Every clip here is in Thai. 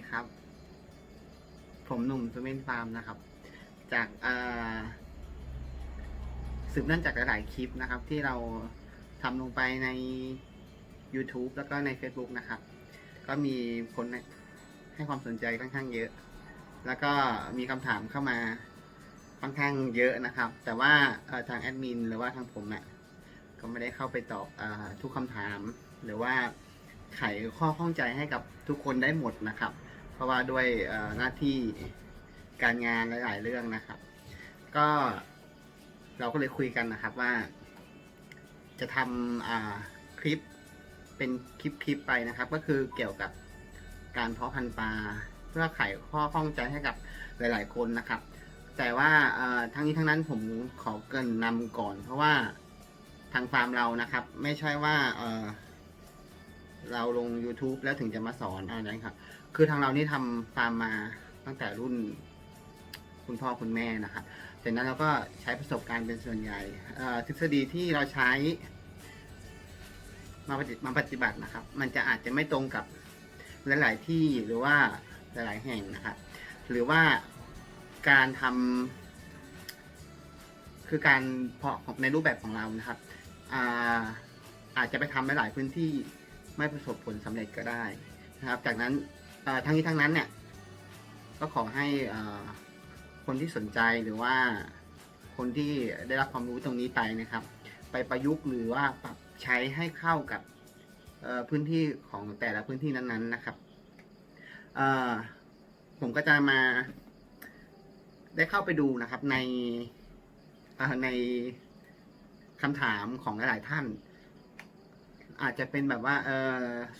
ดีครับ ผมหนุ่มซูเมนฟาร์มนะครับ จากสืบเนื่องจากหลายๆคลิปนะครับ ที่เราทำลงไปใน YouTube แล้วก็ใน Facebook นะครับ ก็มีคนให้ความสนใจค่อนข้างเยอะ แล้วก็มีคำถามเข้ามาค่อนข้างเยอะนะครับ แต่ว่าทางแอดมินหรือว่าทางผมเนี่ยก็ไม่ได้เข้าไปตอบอทุกคำถาม หรือว่าไขข้อข้องใจให้กับทุกคนได้หมดนะครับ ราะว่าด้วยหน้าที่การงานหลาย ๆ เรื่องนะครับ ก็เราก็เลยคุยกันนะครับว่า จะทำคลิปเป็นคลิปคลิปไปนะครับ ก็คือเกี่ยวกับการเพาะพันธุ์ปลาเพื่อไขข้อข้องใจให้กับหลาย ๆ คนนะครับ แต่ว่าทั้งนี้ทั้งนั้นผมขอเกินนำก่อน เพราะว่าทางฟาร์มเรานะครับ ไม่ใช่ว่าเเราลง YouTube แล้วถึงจะมาสอนอะไรนะครับ คือทางเรานี่ทำฟาร์มมาตั้งแต่รุ่น คุณพ่อคุณแม่นะครับจากนั้นเราก็ใช้ประสบการณ์เป็นส่วนใหญ่อ่อทฤษฎีที่เราใช้ มาปฏิมาปฏิบัตินะครับ มันจะอาจจะไม่ตรงกับหลาย ๆ ที่หรือว่าหลาย ๆ แห่งนะครับ หรือว่าการทำคือการเพาะในรูปแบบของเรานะครับอ่าอาจจะไปทำในหลายพื้นที่ไม่ประสบผลสำเร็จก็ได้นะครับ จากนั้น ทั้งนี้ทั้งนั้นเนี่ย ก็ขอให้เอ่อคนที่สนใจหรือว่าคนที่ได้รับความรู้ตรงนี้ไปนะครับ ไปประยุกต์หรือว่าปรับใช้ให้เข้ากับพื้นที่ของแต่ละพื้นที่นั้นๆนะครับผมก็จะมา ได้เข้าไปดูนะครับในในคำถามของหลายๆท่าน อาจจะเป็นแบบว่า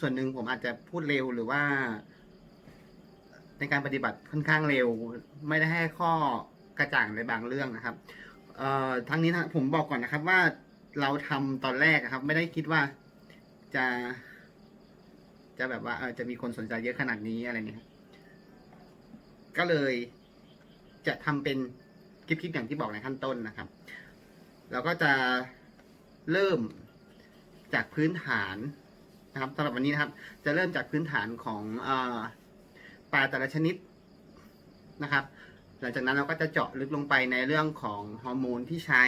ส่วนหนึ่งผมอาจจะพูดเร็วหรือว่า ในการปฏิบัติค่อนข้างเร็ว ไม่ได้ให้ข้อกระจ่างในบางเรื่องนะครับเอ่อทั้งนี้นะผมบอกก่อนนะครับว่าเราทำตอนแรกครับ ไม่ได้คิดว่าจะ จะแบบว่าเออจะมีคนสนใจเยอะขนาดนี้อะไรเงี้ยก็เลยจะทำเป็นคลิปๆอย่างที่บอกในขั้นต้นนะครับเราก็จะเริ่มจากพื้นฐานนะครับสำหรับวันนี้นะครับ จะเริ่มจากพื้นฐานของอ ปลาแต่ละชนิดนะครับ หลังจากนั้นเราก็จะเจาะลึกลงไปในเรื่องของฮอร์โมนที่ใช้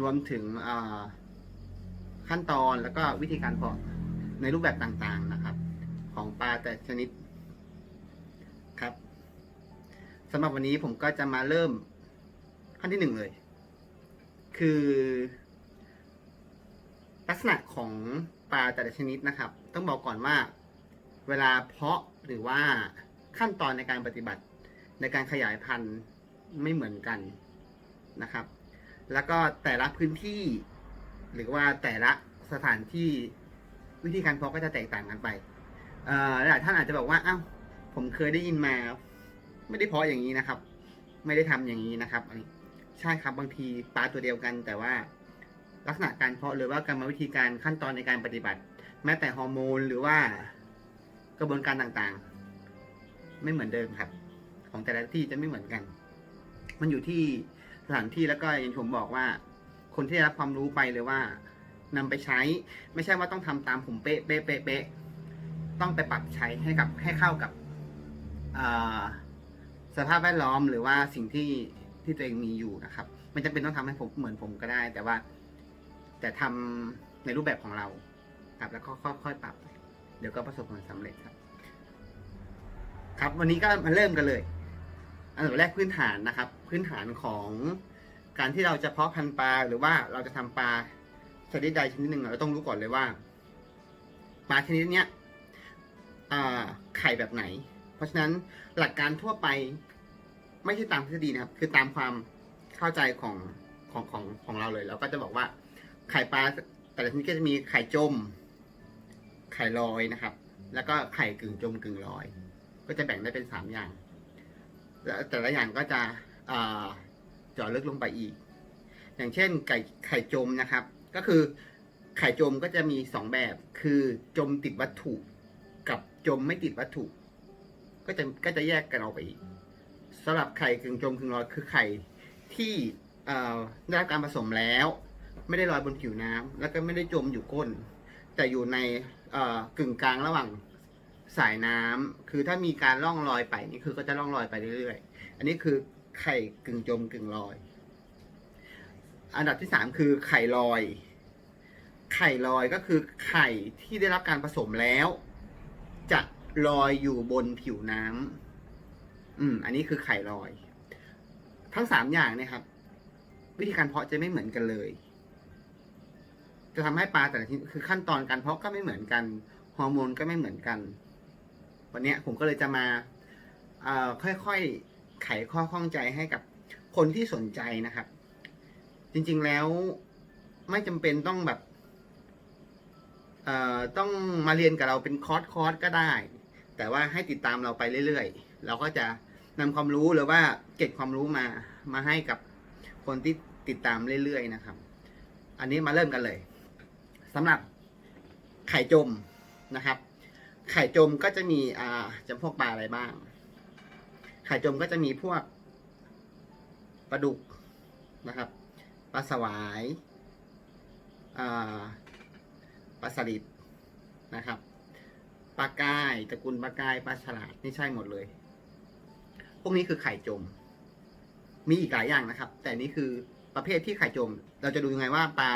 รวมถึงขั้นตอนแล้วก็วิธีการเพาะในรูปแบบต่างๆนะครับ ของปลาแต่ชนิดครับสำหรับวันนี้ผมก็จะมาเริ่มขั้นที่หนึ่งเลย คือ ลักษณะของปลาแต่ละชนิดนะครับ ต้องบอกก่อนว่า เวลาเพาะหรือว่าขั้นตอนในการปฏิบัติในการขยายพันธุ์ไม่เหมือนกันนะครับ แล้วก็แต่ละพื้นที่ หรือว่าแต่ละสถานที่วิธีการเพาะก็จะแตกต่างกันไปหลายท่านอาจจะบอกว่าอ้าวผมเคยได้ยินมา ไม่ได้เพาะอย่างนี้นะครับ ไม่ได้ทำอย่างนี้นะครับอันนี้ใช่ครับบางทีปลาตัวเดียวกัน แต่ว่าลักษณะการเพาะหรือว่ากรรมวิธีการขั้นตอนในการปฏิบัติ แม้แต่ฮอร์โมนหรือว่า ระบวนการต่างๆ ไม่เหมือนเดิมครับ ของแต่ละที่จะไม่เหมือนกัน มันอยู่ที่สถานที่แล้วก็อย่างผมบอกว่า คนที่ได้รับความรู้ไปหรือว่านำไปใช้ ไม่ใช่ว่าต้องทำตามผมเป๊ะเป๊ะเป๊ะเป๊ะต้องไปปรับใช้ให้กับให้เข้ากับสภาพแวดล้อมหรือว่าสิ่งที่ที่ตัวเองมีอยู่นะครับมันจะเป็นต้องทำให้ผมเหมือนผมก็ได้ แต่ว่า แต่ทำในรูปแบบของเราครับแล้วก็ค่อยๆปรับ เดี๋ยวก็ประสบผลสำเร็จครับ ครับ วันนี้ก็มาเริ่มกันเลย อันดับแรกพื้นฐานนะครับ พื้นฐานของการที่เราจะเพาะพันธุ์ปลาหรือว่าเราจะทำปลาชนิดใดชนิดหนึ่งเราต้องรู้ก่อนเลยว่าปลาชนิดเนี้ยไข่แบบไหน เพราะฉะนั้นหลักการทั่วไปไม่ใช่ตามทฤษฎีนะครับ คือตามความเข้าใจของของของของเราเลย เราก็จะบอกว่าไข่ปลาแต่ละชนิดก็จะมีไข่จม ไข่ลอยนะครับ แล้วก็ไข่กึ่งจมกึ่งลอย ก็จะแบ่งได้เป็นสามอย่าง แล้วแต่ละอย่างก็จะเจาะลึกลงไปอีก อย่างเช่น ไก่ไข่จมนะครับ ก็คือไข่จมก็จะมีสองแบบ คือจมติดวัตถุ กับจมไม่ติดวัตถุ ก็จะก็จะแยกกันออกไปอีกสำหรับไข่กึ่งจมกึ่งลอยคือไข่ที่ได้รับการผสมแล้ว ไม่ได้ลอยบนผิวน้ำแล้วก็ไม่ได้จมอยู่ก้น แต่อยู่ใน กึ่งกลางระหว่างสายน้ำคือถ้ามีการล่องลอยไปนี่คือก็จะล่องลอยไปเรื่อยๆ อันนี้คือไข่กึ่งจมกึ่งลอย อันดับที่สามคือไข่ลอย ไข่ลอยก็คือไข่ที่ได้รับการผสมแล้ว จะลอยอยู่บนผิวน้ำอืม อันนี้คือไข่ลอย ทั้งสามอย่างเนะครับ วิธีการเพาะจะไม่เหมือนกันเลย จะทำให้ปลาแต่ละชนิดคือขั้นตอนการเพาะก็ไม่เหมือนกันฮอร์โมนก็ไม่เหมือนกัน วันนี้ผมก็เลยจะมาค่อยๆไขข้อข้องใจให้กับคนที่สนใจนะครับ จริงๆแล้วไม่จำเป็นต้องแบบเอ่อต้องมาเรียนกับเราเป็นคอร์สคอร์สก็ได้ แต่ว่าให้ติดตามเราไปเรื่อยๆ เราก็จะนำความรู้หรือว่าเก็บความรู้มามาให้กับคนที่ติดตามเรื่อยๆนะครับ อันนี้มาเริ่มกันเลย สำหรับไข่จมนะครับ ไข่จมก็จะมีอ่าจำพวกปลาอะไรบ้าง ไข่จมก็จะมีพวกปลาดุกนะครับปลาสวายปลาสลิดนะครับปลากายตระกูลปลากายปลาฉลาดนี่ใช่หมดเลย พวกนี้คือไข่จม มีอีกหลายอย่างนะครับ แต่นี่คือประเภทที่ไข่จม เราจะดูยังไงว่าปลา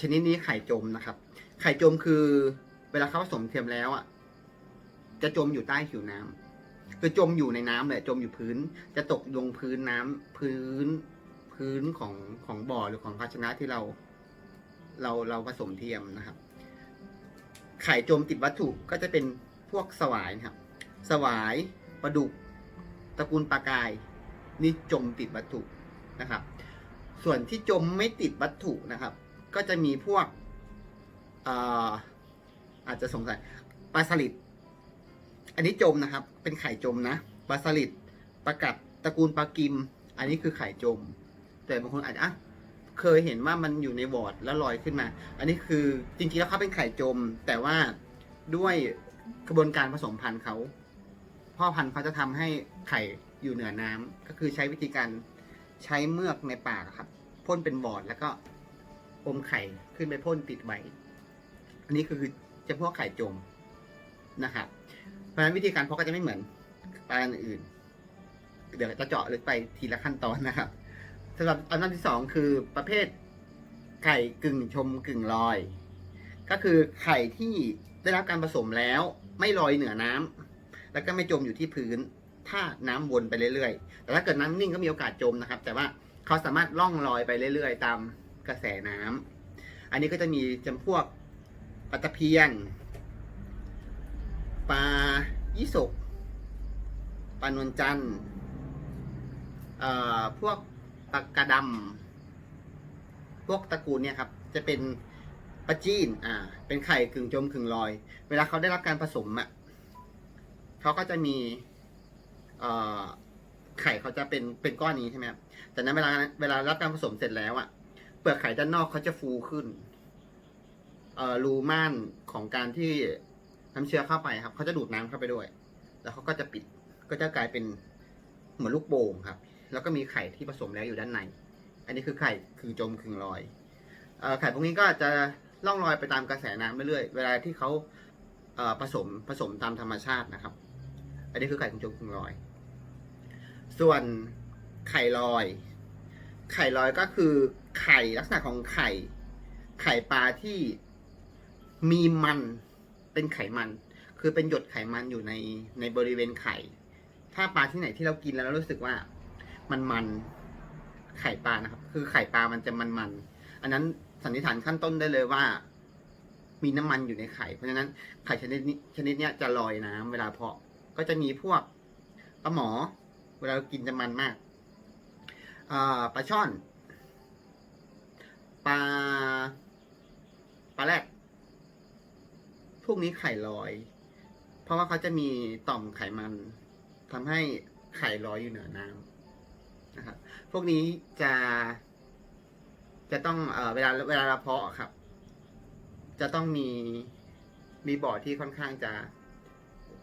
ชนิดนี้ไข่จมนะครับ ไข่จมคือเวลาเขาผสมเทียมแล้วอะ จะจมอยู่ใต้ผิวน้ำคือจมอยู่ในน้ำเลยจมอยู่พื้น จะตกลงพื้นน้ำพื้นพื้นของของบ่อหรือของภาชนะที่เรา เราเราผสมเทียมนะครับ ไข่จมติดวัตถุก็จะเป็นพวกสวายนะครับ สวายปลาดุกตระกูลปลากาย นี่จมติดวัตถุนะครับ ส่วนที่จมไม่ติดวัตถุนะครับ ก็จะมีพวกอ่อาจจะสงสัยปลาสลิดอันนี้จมนะครับ เป็นไข่จมนะปลาสลิดปลากัดตระกูลปลากิม อันนี้คือไข่จม แต่บางคนอาจจะอะเคยเห็นว่ามันอยู่ในวอร์ดแล้วลอยขึ้นมา อันนี้คือจริงๆแล้วเขาเป็นไข่จม แต่ว่าด้วยกระบวนการผสมพันธุ์เขาพ่อพันธุ์เขาจะทำให้ไข่อยู่เหนือน้ำก็คือใช้วิธีการใช้เมือกในปากครับพ่นเป็นบอร์ดแล้วก็ อมไข่ขึ้นไปพ่นติดไว้ อันนี้คือจะพวกไข่จมนะครับ เพราะฉะนั้นวิธีการเพาะก็จะไม่เหมือนปลาอื่น เดี๋ยวจะเจาะลึกไปทีละขั้นตอนนะครับสำหรับอันดับที่สองคือประเภทไข่กึ่งชมกึ่งลอย ก็คือไข่ที่ได้รับการผสมแล้วไม่ลอยเหนือน้ำแล้วก็ไม่จมอยู่ที่พื้น ถ้าน้ำวนไปเรื่อยๆ แต่ถ้าเกิดน้ำนิ่งก็มีโอกาสจมนะครับ แต่ว่าเขาสามารถล่องลอยไปเรื่อยๆ ตาม กระแสน้ำอันนี้ก็จะมีจำพวกปลาตะเพียน ปลายี่สกปลานวลจันทร์พวกปลากระดำพวกตระกูลเนี่ยครับ จะเป็นปลาจีน อ่า เป็นไข่กึ่งจมกึ่งลอย เวลาเขาได้รับการผสมอะเขาก็จะมีไข่เขาจะเป็นเป็นก้อนนี้ใช่ไหมครับ แต่นั้นเวลาเวลารับการผสมเสร็จแล้วอะ เปลือกไข่ด้านนอกเขาจะฟูขึ้น เอ่อรูม่านของการที่น้ำเชื้อเข้าไปครับเขาจะดูดน้ำเข้าไปด้วย แล้วเขาก็จะปิดก็จะกลายเป็นเหมือนลูกโป่งครับ แล้วก็มีไข่ที่ผสมแล้วอยู่ด้านใน อันนี้คือไข่คือจมคึงลอยเอ่อไข่พวกนี้ก็จะล่องลอยไปตามกระแสน้ำเรื่อยๆเวลาที่เขาเอ่อผสมผสมตามธรรมชาตินะครับ อันนี้คือไข่ของจมคึงลอย ส่วนไข่ลอย ไข่ลอยก็คือ ไข่ลักษณะของไข่ ไข่ปลาที่มีมันเป็นไขมัน คือเป็นหยดไขมันอยู่ในในบริเวณไข่ ถ้าปลาที่ไหนที่เรากินแล้วเรารู้สึกว่ามันมันไข่ปลานะครับ คือไข่ปลามันจะมันมันอันนั้นสันนิษฐานขั้นต้นได้เลยว่า มีน้ำมันอยู่ในไข่ เพราะฉะนั้นไข่ชนิดนี้ชนิดเนี้ยจะลอยน้ำเวลาเพาะ ก็จะมีพวกปลาหมอ เวลากินจะมันมากปลาช่อน ปลาปลาแรดพวกนี้ไข่ลอย เพราะว่าเขาจะมีต่อมไขมันทำให้ไข่ลอยอยู่เหนือน้ำนะครับ พวกนี้จะ จะต้องเออเวลาเวลาเราเพาะครับ จะต้องมีมีบ่อที่ค่อนข้างจะ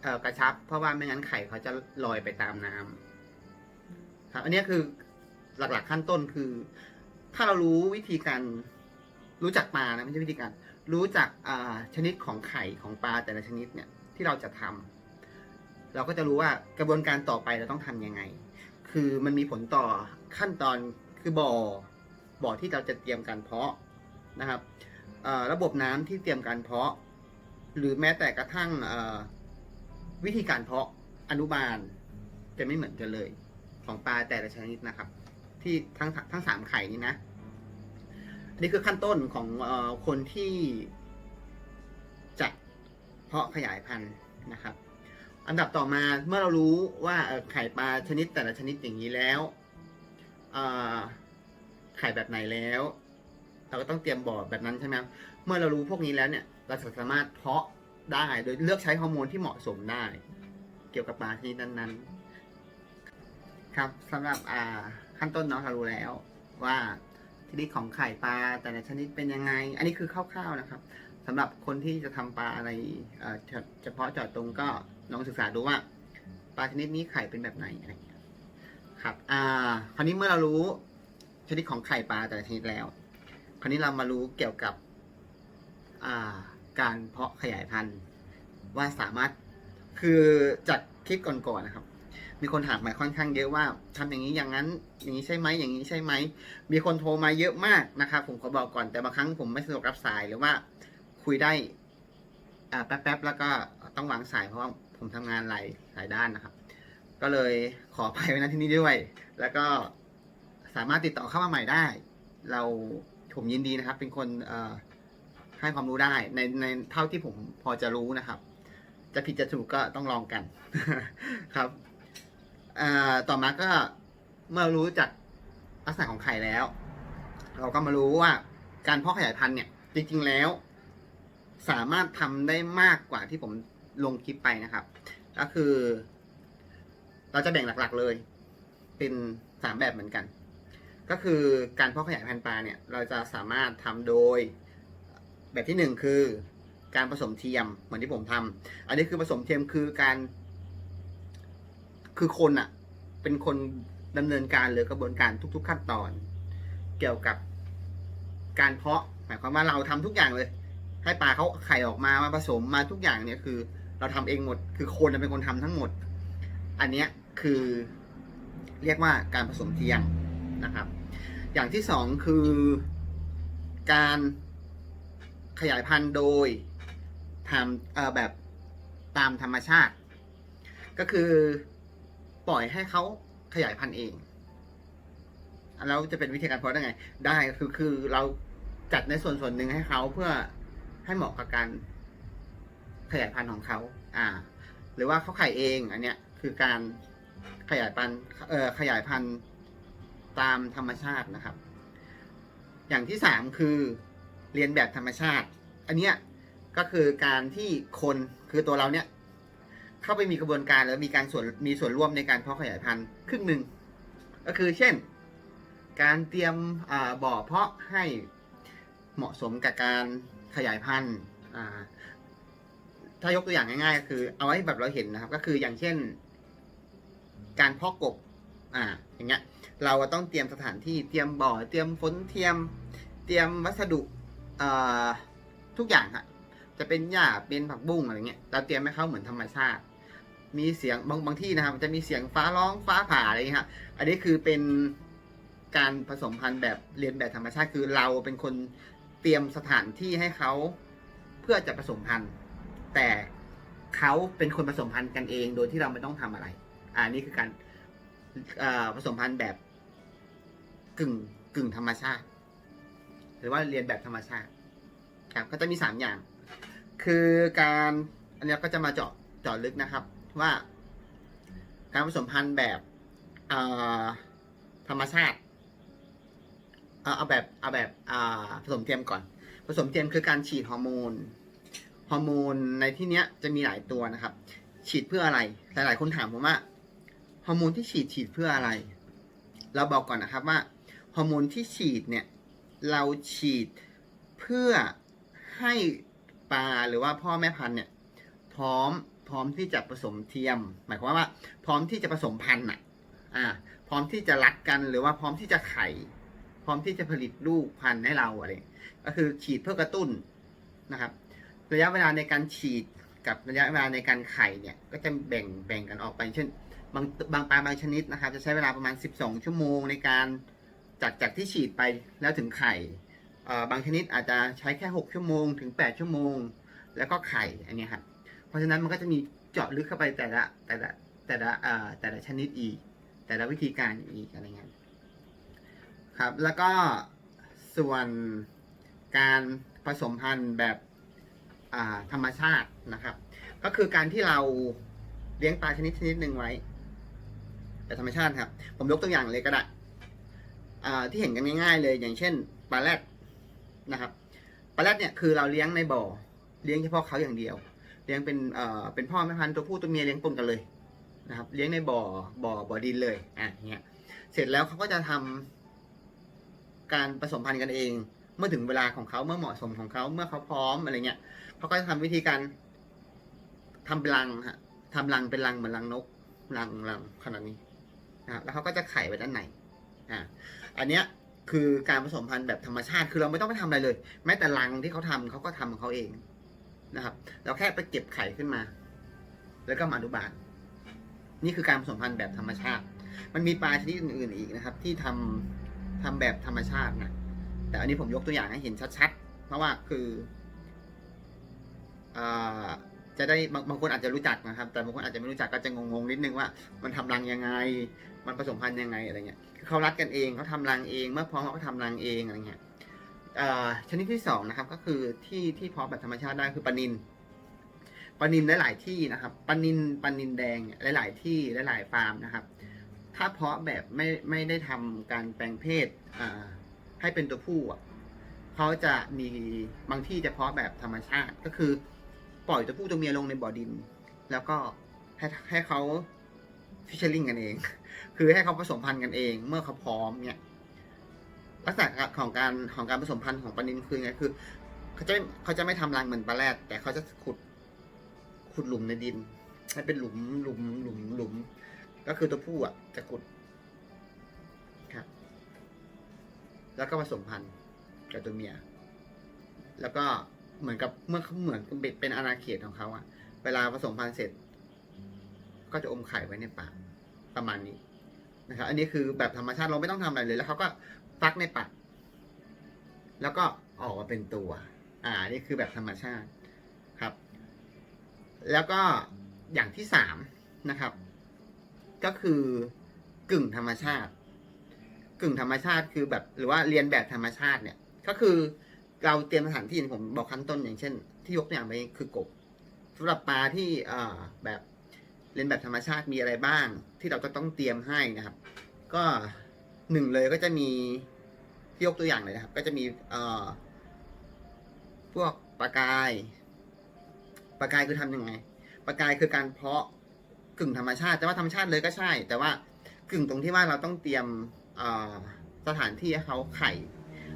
เออกระชับ เพราะว่าไม่งั้นไข่เขาจะลอยไปตามน้ำครับ อันนี้คือหลักๆขั้นต้นคือ ถ้าเรารู้วิธีการรู้จักปลานะไม่ใช่วิธีการ รู้จักอ่าชนิดของไข่ของปลาแต่ละชนิดเนี่ยที่เราจะทำเราก็จะรู้ว่ากระบวนการต่อไปเราต้องทำยังไง คือมันมีผลต่อขั้นตอนคือบ่อบ่อที่เราจะเตรียมการเพาะนะครับระบบน้ำที่เตรียมการเพาะ หรือแม้แต่กระทั่งวิธีการเพาะอนุบาลจะไม่เหมือนกันเลยของปลาแต่ละชนิดนะครับ ที่ทั้งทั้งสามไข่นี้นะ อันนี้คือขั้นต้นของออคนที่จะเพาะขยายพันธุ์นะครับ อันดับต่อมาเมื่อเรารู้ว่าไข่ปลาชนิดแต่ละชนิดอย่างนี้แล้วไข่แบบไหนแล้ว เราก็ต้องเตรียมบ่อแบบนั้นใช่ไหมครับเมื่อเรารู้พวกนี้แล้วเนี่ย เราสามารถเพาะได้โดยเลือกใช้ฮอร์โมนที่เหมาะสมได้ เกี่ยวกับปลาชนิดนั้นๆ ครับสำหรับอ่า ขั้นต้นเนาะเรารู้แล้ว ว่าชนิดของไข่ปลาแต่ละชนิดเป็นยังไง อันนี้คือคร่าวๆนะครับสำหรับคนที่จะทำปลาอะไรเฉพาะเจาะตรงก็ลองศึกษาดูว่า ปลาชนิดนี้ไข่เป็นแบบไหนอะไรอย่างเงี้ยครับ อ่า คราวนี้เมื่อเรารู้ชนิดของไข่ปลาแต่ละชนิดแล้ว คราวนี้เรามารู้เกี่ยวกับ อ่า การเพาะขยายพันธุ์ว่าสามารถคือจากคลิปก่อนๆนะครับ มีคนถามมาค่อนข้างเยอะว่าทำอย่างนี้อย่างนั้น อย่างนี้ใช่ไหมอย่างนี้ใช่ไหม มีคนโทรมาเยอะมากนะครับผมขอบอกก่อนแต่บางครั้งผมไม่สะดวกรับสายหรือว่าคุยได้แป๊บๆแล้วก็ต้องวางสายเพราะว่าผมทำงานหลายหลายด้านนะครับ ก็เลยขออภัยไว้ณที่นี้ด้วย แล้วก็สามารถติดต่อเข้ามาใหม่ได้ เราผมยินดีนะครับ เป็นคนให้ความรู้ได้ในในเท่าที่ผมพอจะรู้นะครับ จะผิดจะถูกก็ต้องลองกันครับ ต่อมาก็เมื่อรู้จากลักษณะของไข่แล้ว เราก็มารู้ว่าการเพาะขยายพันธุ์เนี่ย จริง ๆแล้ว สามารถทำได้มากกว่าที่ผมลงคลิปไปนะครับ ก็คือ เราจะแบ่งหลักๆเลย เป็นสามแบบเหมือนกัน ก็คือการเพาะขยายพันธุ์ปลาเนี่ย เราจะสามารถทำโดย แบบที่หนึ่งคือ การผสมเทียมเหมือนที่ผมทำอันนี้คือผสมเทียมคือการ คือคนอะเป็นคนดำเนินการหรือกระบวนการทุก ๆ ขั้นตอน เกี่ยวกับการเพาะหมายความว่าเราทำทุกอย่างเลย ให้ปลาเขาไข่ออกมามาผสมมาทุกอย่างเนี่ยคือ เราทำเองหมด คือคนเป็นคนทำทั้งหมด อันเนี้ยคือเรียกว่าการผสมเทียมนะครับ อย่างที่สองคือการขยายพันธุ์โดยทำแบบตามธรรมชาติ ก็คือ ปล่อยให้เขาขยายพันธุ์เองแล้วจะเป็นวิธีการเพาะได้ไง ได้คือคือเราจัดในส่วนส่วนหนึ่งให้เขาเพื่อให้เหมาะกับการขยายพันธุ์ของเขาอ่า หรือว่าเขาไข่เอง อันเนี้ยคือการขยายพันธุ์เอ่อขยายพันธุ์ตามธรรมชาตินะครับ อย่างที่สามคือเรียนแบบธรรมชาติ อันเนี้ยก็คือการที่คนคือตัวเราเนี่ย เข้าไปมีกระบวนการแล้วมีการส่วนมีส่วนร่วมในการเพาะขยายพันธุ์ครึ่งหนึ่งก็คือเช่น การเตรียมบ่อเพาะให้เหมาะสมกับการขยายพันธุ์ถ้ายกตัวอย่างง่ายๆก็คือเอาไว้แบบเราเห็นนะครับ ก็คืออย่างเช่น การเพาะกบอ่าอย่างเงี้ยเราก็ต้องเตรียมสถานที่เตรียมบ่อ เตรียมฝนเทียม เตรียมวัสดุทุกอย่างครับจะเป็นหญ้าเป็นผักบุ้งอะไรเงี้ยเราเตรียมให้เขาเหมือนธรรมชาติ มีเสียงบางบางที่นะครับจะมีเสียงฟ้าร้องฟ้าผ่าอะไรเงี้ยครับอันนี้คือเป็นการผสมพันธุ์แบบเรียนแบบธรรมชาติคือเราเป็นคนเตรียมสถานที่ให้เขาเพื่อจะผสมพันธุ์แต่เขาเป็นคนผสมพันธุ์กันเองโดยที่เราไม่ต้องทำอะไรอ่านี่คือการผสมพันธุ์แบบกึ่งกึ่งธรรมชาติ หรือว่าเรียนแบบธรรมชาติครับก็จะมีสามอย่าง คือการอันนี้ก็จะมาเจาะเจาะลึกนะครับ ว่าการผสมพันธุ์แบบธรรมชาติ เอาแบบเอาแบบผสมเทียมก่อน ผสมเทียมคือการฉีดฮอร์โมน ฮอร์โมนในที่เนี้ยจะมีหลายตัวนะครับ ฉีดเพื่ออะไร หลาย ๆ คนถามผมว่า ฮอร์โมนที่ฉีดฉีดเพื่ออะไร เราบอกก่อนนะครับว่า ฮอร์โมนที่ฉีดเนี่ย เราฉีดเพื่อให้ปลาหรือว่าพ่อแม่พันธุ์เนี่ย พร้อม พร้อมที่จะผสมเทียม หมายความว่า พร้อมที่จะผสมพันธุ์อะ อ่า พร้อมที่จะรักกันหรือว่าพร้อมที่จะไข่ พร้อมที่จะผลิตลูกพันธุ์ให้เราอะไรก็คือฉีดเพื่อกระตุ้นนะครับ ระยะเวลาในการฉีดกับระยะเวลาในการไข่เนี่ย ก็จะแบ่งแบ่งกันออกไป เช่น บางบางปลาบางชนิดนะครับ จะใช้เวลาประมาณ 12 ชั่วโมงในการจากจากที่ฉีดไปแล้วถึงไข่เอ่อบางชนิดอาจจะใช้แค่ 6 ชั่วโมง ถึง 8 ชั่วโมง แล้วก็ไข่อันนี้ครับ เพราะฉะนั้นมันก็จะมีเจาะลึกเข้าไปแต่ละแต่ละแต่ละเอ่อแต่ละชนิดอีก แต่ละวิธีการอีกอะไรเงี้ยครับแล้วก็ส่วนการผสมพันธุ์แบบอ่าธรรมชาตินะครับ ก็คือการที่เราเลี้ยงปลาชนิดชนิดหนึ่งไว้แบบธรรมชาติครับ ผมยกตัวอย่างเลยก็ได้อ่าที่เห็นกันง่ายๆเลยอย่างเช่นปลาแรดนะครับปลาแรดเนี่ยคือเราเลี้ยงในบ่อเลี้ยงเฉพาะเขาอย่างเดียว เลี้ยงเป็นเอ่อเป็นพ่อแม่พันธุ์ตัวผู้ตัวเมียเลี้ยงปนกันเลยนะครับ เลี้ยงในบ่อบ่อบ่อดินเลยอะเงี้ยเสร็จแล้วเขาก็จะทำการผสมพันธุ์กันเอง เมื่อถึงเวลาของเขาเมื่อเหมาะสมของเขาเมื่อเขาพร้อมอะไรเงี้ยเขาก็จะทำวิธีการทำรังฮะทำรังเป็นรังเหมือนรังนกรังรังขนาดนี้นะครับแล้วเขาก็จะไข่ไว้ด้านในอ่าอันเนี้ยคือการผสมพันธุ์แบบธรรมชาติ คือเราไม่ต้องไปทำอะไรเลย แม้แต่รังที่เขาทำเขาก็ทำของเขาเอง นะครับ เราแค่ไปเก็บไข่ขึ้นมา แล้วก็มาอนุบาล นี่คือการผสมพันธุ์แบบธรรมชาติ มันมีปลาชนิดอื่นๆอีกนะครับ ที่ทำทำแบบธรรมชาตินะแต่อันนี้ผมยกตัวอย่างให้เห็นชัดๆ เพราะว่าคืออจะได้บางบางคนอาจจะรู้จักนะครับ แต่บางคนอาจจะไม่รู้จักก็จะงงๆนิดนึงว่า มันทำรังยังไง มันผสมพันธุ์ยังไงอะไรเงี้ยเขารัดกันเองเขาทำรังเอง เมื่อพร้อมเขาก็ทำรังเองอะไรเงี้ย ชนิดที่สองนะครับก็คือที่ที่เพาะแบบธรรมชาติได้คือปลานินปลานินหลาย ๆ ที่นะครับปลานินปลานินแดงหลาย ๆ ที่หลาย ๆ ฟาร์มนะครับ ถ้าเพาะแบบไม่ไม่ได้ทำการแปลงเพศให้เป็นตัวผู้เขาจะมีบางที่จะเพาะแบบธรรมชาติก็คือ ปล่อยตัวผู้ตัวเมียลงในบ่อดิน แล้วก็ให้ให้เขาฟิชเชอร์ลิงกันเอง คือให้เขาผสมพันธุ์กันเอง เมื่อเขาพร้อมเนี่ย ลักษณะของการของการผสมพันธุ์ของปลานิลคือไงคือเขาจะเขาจะไม่ทำรังเหมือนปลาแรดแต่เขาจะขุดขุดหลุมในดินให้เป็นหลุมหลุมหลุมหลุม ก็คือตัวผู้อะจะขุดครับแล้วก็ผสมพันธุ์กับตัวเมีย แล้วก็เหมือนกับเมื่อเขาเหมือนเป็นเป็นอาณาเขตของเขาอะ เวลาผสมพันธุ์เสร็จ ก็จะอมไข่ไว้ในปากประมาณนี้นะครับอันนี้คือแบบธรรมชาติเราไม่ต้องทำอะไรเลยแล้วเขาก็ ฟักในปากแล้วก็ออกมาเป็นตัว อ่า นี่คือแบบธรรมชาติครับ แล้วก็อย่างที่สามนะครับ ก็คือกึ่งธรรมชาติ กึ่งธรรมชาติคือแบบหรือว่าเรียนแบบธรรมชาติเนี่ย ก็คือเราเตรียมสถานที่ผมบอกขั้นต้นอย่างเช่น ที่ยกตัวอย่างไปคือกบสำหรับปลาที่อ่าแบบเรียนแบบธรรมชาติมีอะไรบ้าง ที่เราจะต้องเตรียมให้นะครับ ก็ หนึ่งเลยก็จะมีที่ยกตัวอย่างเลยนะครับ ก็จะมีเอ่อพวกปลากายปลากายคือทำยังไงปลากายคือการเพาะกึ่งธรรมชาติ แต่ว่าธรรมชาติเลยก็ใช่ แต่ว่ากึ่งตรงที่ว่าเราต้องเตรียมสถานที่ให้เขาไข่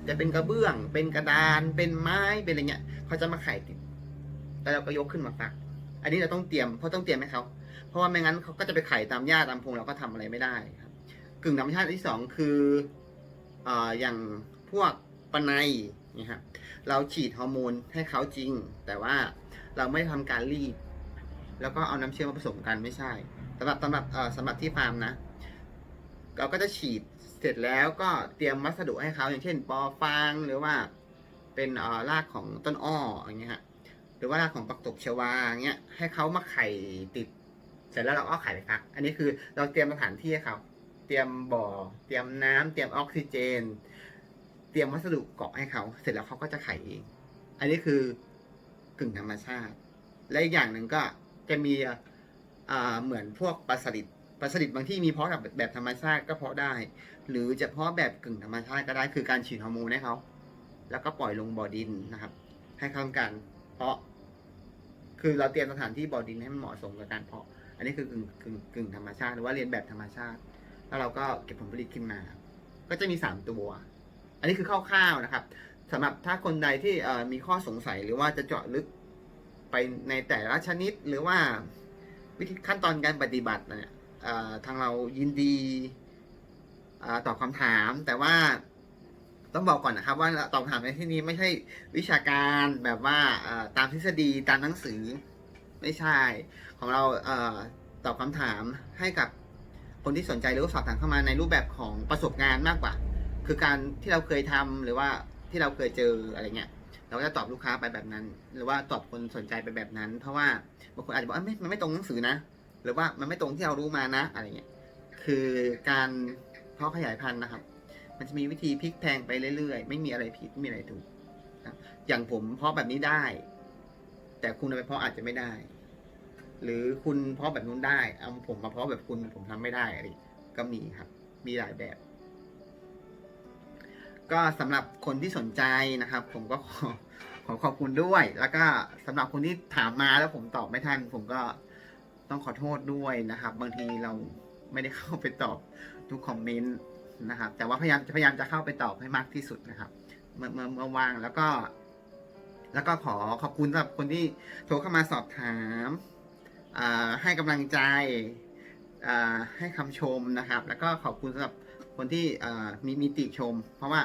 จะเป็นกระเบื้อง เป็นกระดาน เป็นไม้ เป็นอะไรเงี้ย เขาจะมาไข่ติดแล้วเราก็ยกขึ้นมาฟัก อันนี้เราต้องเตรียม เพราะต้องเตรียมให้เขา เพราะว่าไม่งั้นเขาก็จะไปไข่ตามหญ้าตามพงเราก็ทำอะไรไม่ได้ กึ่งธรรมชาติที่สองคืออ่ออย่างพวกปนัยนี่ครับเราฉีดฮอร์โมนให้เขาจริง แต่ว่าเราไม่ทำการรีด แล้วก็เอาน้ำเชื่อมมาผสมกันไม่ใช่สำหรับสำหรับเอ่อสำหรับที่ฟาร์มนะ เราก็จะฉีดเสร็จแล้วก็เตรียมวัสดุให้เขาอย่างเช่น ปอฟางหรือว่าเป็นเอ่อรากของต้นอ้ออย่างเงี้ยฮะหรือว่ารากของปักตบชวาอย่างเงี้ยให้เขามาไข่ติด เสร็จแล้วเราเอาไข่ไปฟัก อันนี้คือเราเตรียมสถานที่ให้เขา เตรียมบ่อ เตรียมน้ำเตรียมออกซิเจน เตรียมวัสดุเกาะให้เขา เสร็จแล้วเขาก็จะไข่เอง อันนี้คือกึ่งธรรมชาติ และอีกอย่างหนึ่งก็จะมีอ่าเหมือนพวกปลาสลิดปลาสลิดบางที่มีเพาะแบบแบบธรรมชาติก็เพาะได้ หรือจะเพาะแบบกึ่งธรรมชาติก็ได้คือการฉีดฮอร์โมนให้เขาแล้วก็ปล่อยลงบ่อดินนะครับ ให้เขาทำการเพาะ คือเราเตรียมสถานที่บ่อดินให้มันเหมาะสมกับการเพาะ อันนี้คือกึ่งกึ่งกึ่งธรรมชาติหรือว่าเรียนแบบธรรมชาติ แล้วเราก็เก็บผลผลิตขึ้นมา ก็จะมีสามตัว อันนี้คือคร่าวๆนะครับสำหรับถ้าคนใดที่มีข้อสงสัยหรือว่าจะเจาะลึกไปในแต่ละชนิดหรือว่าวิธีขั้นตอนการปฏิบัติเนี่ยทางเรายินดีอตอบคำถาม แต่ว่าต้องบอกก่อนนะครับ ว่าตอบคำถามในที่นี้ไม่ใช่วิชาการแบบว่าตามทฤษฎีตามหนังสือไม่ใช่ของเราอตอบคำถามให้กับ คนที่สนใจหรือว่าสอบถามเข้ามาในรูปแบบของประสบการณ์มากกว่า คือการที่เราเคยทำหรือว่าที่เราเคยเจออะไรเงี้ยเราก็จะตอบลูกค้าไปแบบนั้น หรือว่าตอบคนสนใจไปแบบนั้น เพราะว่าบางคนอาจจะบอกว่าไม่มันไม่ตรงหนังสือนะ หรือว่ามันไม่ตรงที่เรารู้มานะอะไรเงี้ยคือการเพาะขยายพันธุ์นะครับ มันจะมีวิธีพลิกแพงไปเรื่อยๆ ไม่มีอะไรผิดไม่มีอะไรถูกอย่างผมเพาะแบบนี้ได้ แต่คุณเอาไปเพาะอาจจะไม่ได้ หรือคุณเพาะแบบนู้นได้ เอาผมมาเพาะแบบคุณผมทำไม่ได้อะไรก็มีครับ มีหลายแบบ ก็สำหรับคนที่สนใจนะครับ ผมก็ขอขอขอบคุณด้วย แล้วก็สำหรับคนที่ถามมาแล้วผมตอบไม่ทัน ผมก็ต้องขอโทษด้วยนะครับ บางทีเราไม่ได้เข้าไปตอบทุกคอมเมนต์นะครับ แต่ว่าพยายามพยายามจะเข้าไปตอบให้มากที่สุดนะครับ เมื่อเมื่อเมื่อว่างแล้วก็ แล้วก็ขอขอบคุณสำหรับคนที่โทรเข้ามาสอบถาม ให้กำลังใจให้คำชมนะครับ แล้วก็ขอบคุณสำหรับคนที่มีมีติชม เพราะว่า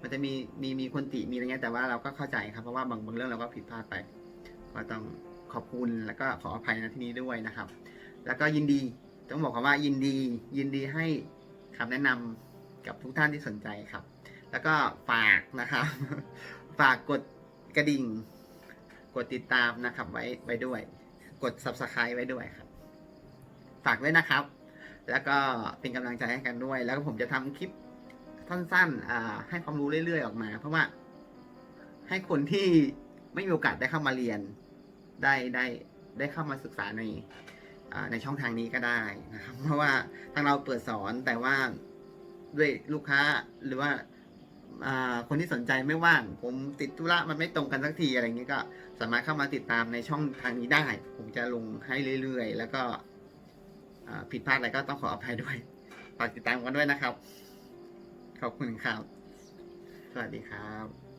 มันจะมีมีมีคนติมีอะไรเงี้ยแต่ว่าเราก็เข้าใจครับเพราะว่าบางบางเรื่องเราก็ผิดพลาดไป ก็ต้องขอบคุณแล้วก็ขออภัยในที่นี้ด้วยนะครับ แล้วก็ยินดีต้องบอกคำว่ายินดี ยินดีให้คำแนะนำกับทุกท่านที่สนใจครับ แล้วก็ฝากนะครับ ฝากกดกระดิ่ง กดติดตามนะครับไว้ไว้ด้วย กด subscribe ไว้ด้วยครับ ฝากด้วยนะครับ แล้วก็เป็นกำลังใจให้กันด้วย แล้วก็ผมจะทำคลิปสั้นๆให้ความรู้เรื่อยๆออกมา เพราะว่า ให้คนที่ไม่มีโอกาสได้เข้ามาเรียน ได้ได้ได้เข้ามาศึกษาในในช่องทางนี้ก็ได้นะครับ เพราะว่าทางเราเปิดสอนแต่ว่าด้วยลูกค้าหรือว่าอ่าคนที่สนใจไม่ว่าง ผมติดธุระมันไม่ตรงกันสักทีอะไรเงี้ยก็ สามารถเข้ามาติดตามในช่องทางนี้ได้ ผมจะลงให้เรื่อยๆ แล้วก็ผิดพลาดอะไรก็ต้องขออภัยด้วย ฝากติดตามกันด้วยนะครับ ขอบคุณครับ สวัสดีครับ